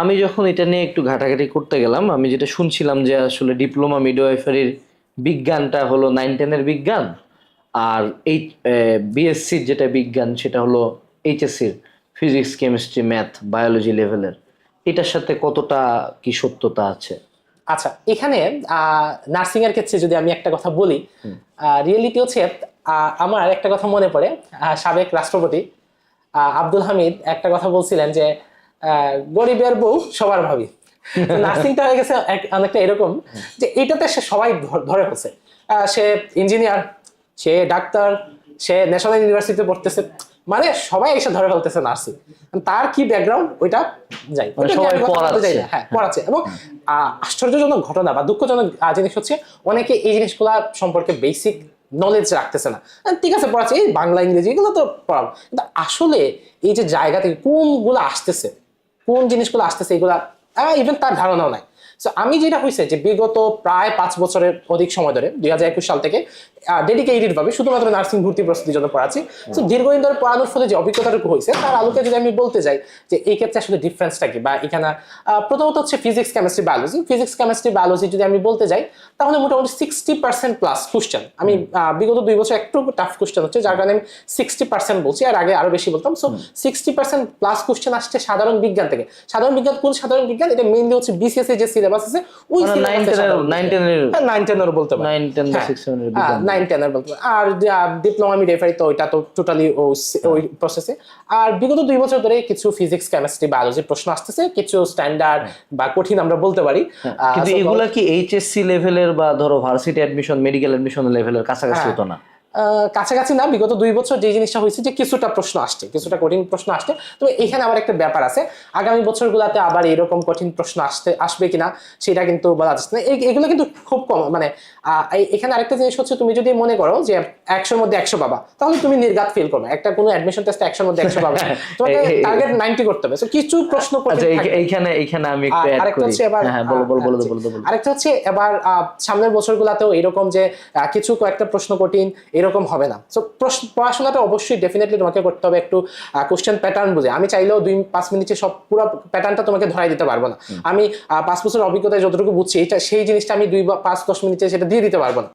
আমি যখন এটা নিয়ে একটু ঘাটাঘাটি করতে গেলাম আমি যেটা শুনছিলাম যে আসলে ডিপ্লোমা মিডওয়াইফারির বিজ্ঞানটা হলো নাইন টেনের বিজ্ঞান আর এই বিএসসির যেটা বিজ্ঞান সেটা হলো এইচএসসির ফিজিক্স কেমিস্ট্রি ম্যাথ বায়োলজি লেভেলের এটার সাথে কতটা কি সত্যতা আছে? আচ্ছা এখানে নার্সিং এর ক্ষেত্রে যদি আমি একটা কথা বলি রিয়েলিটি হচ্ছে আহ, আমার একটা কথা মনে পড়ে সাবেক রাষ্ট্রপতি আহ, আব্দুল হামিদ একটা কথা বলছিলেন যে গরিবের বউ সবার ভাবি। নার্সিংটা হয়ে গেছে অনেকটা এরকম যে এটাতে সে সবাই ধরে ফেলছে। আহ, সে ইঞ্জিনিয়ার সে ডাক্তার সে ন্যাশনাল ইউনিভার্সিটিতে পড়তেছে। মানে সবাই এসে ধরে ফেলতেছে নার্সিং। তার কি ব্যাকগ্রাউন্ড ওইটা যাই। মানে চাই পড়াচ্ছে। না। হ্যাঁ পড়াচ্ছে এবং আশ্চর্যজনক ঘটনা বা দুঃখজনক জিনিস হচ্ছে অনেকে এই জিনিসগুলা সম্পর্কে বেসিক নলেজ রাখতেছে না। ঠিক আছে পড়াচ্ছে। এই বাংলা ইংরেজি এগুলো তো পড়াবো কিন্তু আসলে এই যে জায়গা থেকে কোনগুলো আসতেছে কোন জিনিসগুলো আসতেছে এগুলা ইভেন তার ধারণাও নাই। সো আমি যেটা হয়েছে যে বিগত প্রায় পাঁচ বছরের অধিক সময় ধরে দুই হাজার একুশ সাল থেকে ডেডিকেটেড ভাবে শুধুমাত্র নার্সিং ভর্তি প্রস্তুতির জন্য পড়াচ্ছি। তো দীর্ঘদিন ধরে পড়ানোর ফলে যে অভিজ্ঞতাটুকু হয়েছে তার আলোকে যদি আমি বলতে যাই যে এই ক্ষেত্রে আসলে ডিফারেন্সটা কি? বা এখানে প্রথমত হচ্ছে physics chemistry biology physics chemistry biology যদি আমি বলতে যাই তাহলে মোটামুটি সিক্সটি পার্সেন্ট প্লাস কোশ্চেন আমি বিগত দুই বছর একটু টাফ কোশ্চেন হচ্ছে যার কারণে আমি সিক্সটি পার্সেন্ট বলছি আর আগে আরও বেশি বলতাম। So sixty percent plus question আসছে সাধারণ বিজ্ঞান থেকে। সাধারণ বিজ্ঞান কোন সাধারণ বিজ্ঞান? এটা মেইনলি হচ্ছে বিসিএসএ যে সিলেবাস আছে ওই মানে নাইন বলতে পারি নাইন হ্যাঁ, হ্যাঁ, টেনের বলতে পারি। আর ডিপ্লোমা মিডিয়াফারি তো ওইটা তো টোটালি ওই প্রসেসে আর বিগত দুই বছর ধরে কিছু ফিজিক্স কেমিস্ট্রি বায়োলজি প্রশ্ন আসতেছে কিছু স্ট্যান্ডার্ড বা কঠিন আমরা বলতে পারি। হ্যাঁ। কিন্তু এগুলা কি এইচএসসি লেভেলের বা ধরো ভার্সিটি অ্যাডমিশন মেডিকেল অ্যাডমিশন লেভেলের কাছাকাছি হ্যাঁ। হতো না? কাছাকাছি না বিগত দুই বছর যে জিনিসটা হয়েছে যে কিছুটা প্রশ্ন আসছে কিছুটা কঠিন প্রশ্ন আসছে। তবে এখানে আবার একটা ব্যাপার আছে আগামী বছরগুলোতে আবার এরকম কঠিন প্রশ্ন আসতে আসবে কিনা সেটা কিন্তু বলা যাচ্ছে না। এগুলো কিন্তু খুব কম মানে এখানে আরেকটা জিনিস হচ্ছে তুমি যদি মনে করো যে একশোর মধ্যে একশো পাবা তাহলে তুমি নির্ঘাত ফেল করবে। একটা কোনো অ্যাডমিশন টেস্টে একশোর মধ্যে একশো পাবা তোমাকে টার্গেট নাইনটি করতে হবে। কিছু প্রশ্ন আচ্ছা। এইখানে এইখানে আমি আরেকটা হচ্ছে এবার আরেকটা হচ্ছে এবার সামনের বছরগুলোতেও এরকম যে কিছু কয়েকটা প্রশ্ন কঠিন এরকম হবে না। সো পড়াশোনাটা অবশ্যই ডেফিনেটলি তোমাকে করতে হবে একটু কোশ্চেন প্যাটার্ন বুঝে। আমি চাইলেও দুই পাঁচ মিনিটে সব পুরো প্যাটার্নটা তোমাকে ধরাই দিতে পারব না। আমি পাঁচ বছরের অভিজ্ঞতায় যতটুকু বুঝছি এটা সেই জিনিসটা আমি দুই বা পাঁচ দশ মিনিটে সেটা দিয়ে দিতে পারব না।